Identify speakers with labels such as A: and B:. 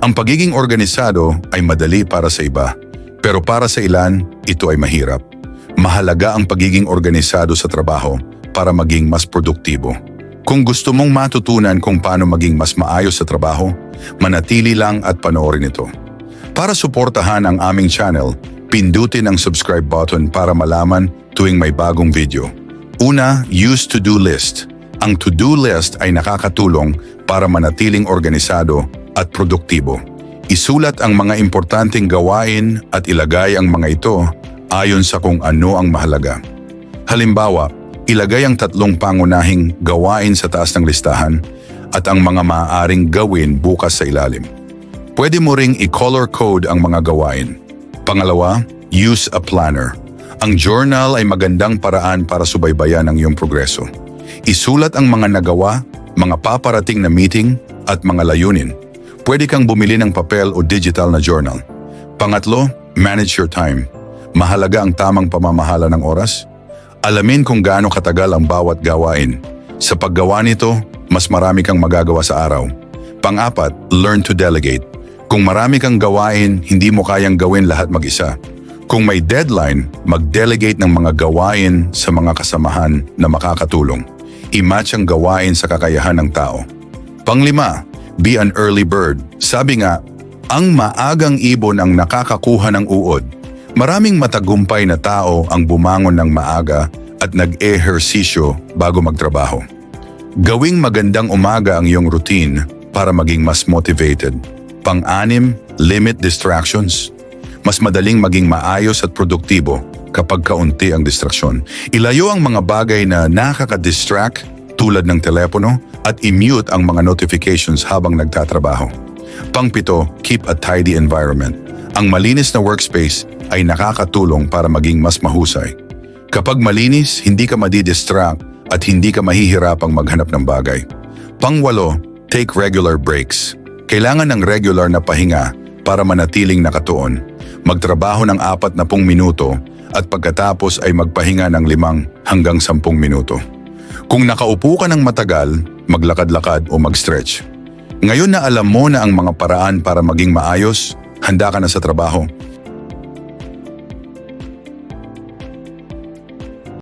A: Ang pagiging organisado ay madali para sa iba, pero para sa ilan, ito ay mahirap. Mahalaga ang pagiging organisado sa trabaho para maging mas produktibo. Kung gusto mong matutunan kung paano maging mas maayos sa trabaho, manatili lang at panoorin ito. Para suportahan ang aming channel, pindutin ang subscribe button para malaman tuwing may bagong video. Una, use to-do list. Ang to-do list ay nakakatulong para manatiling organisado at produktibo. Isulat ang mga importanteng gawain at ilagay ang mga ito ayon sa kung ano ang mahalaga. Halimbawa, ilagay ang tatlong pangunahing gawain sa taas ng listahan at ang mga maaaring gawin bukas sa ilalim. Pwede mo ring i-color code ang mga gawain. Pangalawa, use a planner. Ang journal ay magandang paraan para subaybayan ang iyong progreso. Isulat ang mga nagawa, mga paparating na meeting, at mga layunin. Pwede kang bumili ng papel o digital na journal. Pangatlo, manage your time. Mahalaga ang tamang pamamahala ng oras. Alamin kung gaano katagal ang bawat gawain. Sa paggawa nito, mas marami kang magagawa sa araw. Pang-apat, learn to delegate. Kung marami kang gawain, hindi mo kayang gawin lahat mag-isa. Kung may deadline, mag-delegate ng mga gawain sa mga kasamahan na makakatulong. I-match ang gawain sa kakayahan ng tao. Panglima, be an early bird. Sabi nga, ang maagang ibon ang nakakakuha ng uod. Maraming matagumpay na tao ang bumangon ng maaga at nag-ehersisyo bago magtrabaho. Gawing magandang umaga ang iyong routine para maging mas motivated. Pang-anim, limit distractions. Mas madaling maging maayos at produktibo kapag kaunti ang distraksyon. Ilayo ang mga bagay na nakaka-distract tulad ng telepono at i-mute ang mga notifications habang nagtatrabaho. Pangpito, keep a tidy environment. Ang malinis na workspace ay nakakatulong para maging mas mahusay. Kapag malinis, hindi ka madidistract at hindi ka mahihirapang maghanap ng bagay. Pangwalo, take regular breaks. Kailangan ng regular na pahinga para manatiling nakatuon. Magtrabaho ng apat na pung minuto at pagkatapos ay magpahinga ng limang hanggang sampung minuto. Kung nakaupo ka ng matagal, maglakad-lakad o mag-stretch. Ngayon na alam mo na ang mga paraan para maging maayos, handa ka na sa trabaho.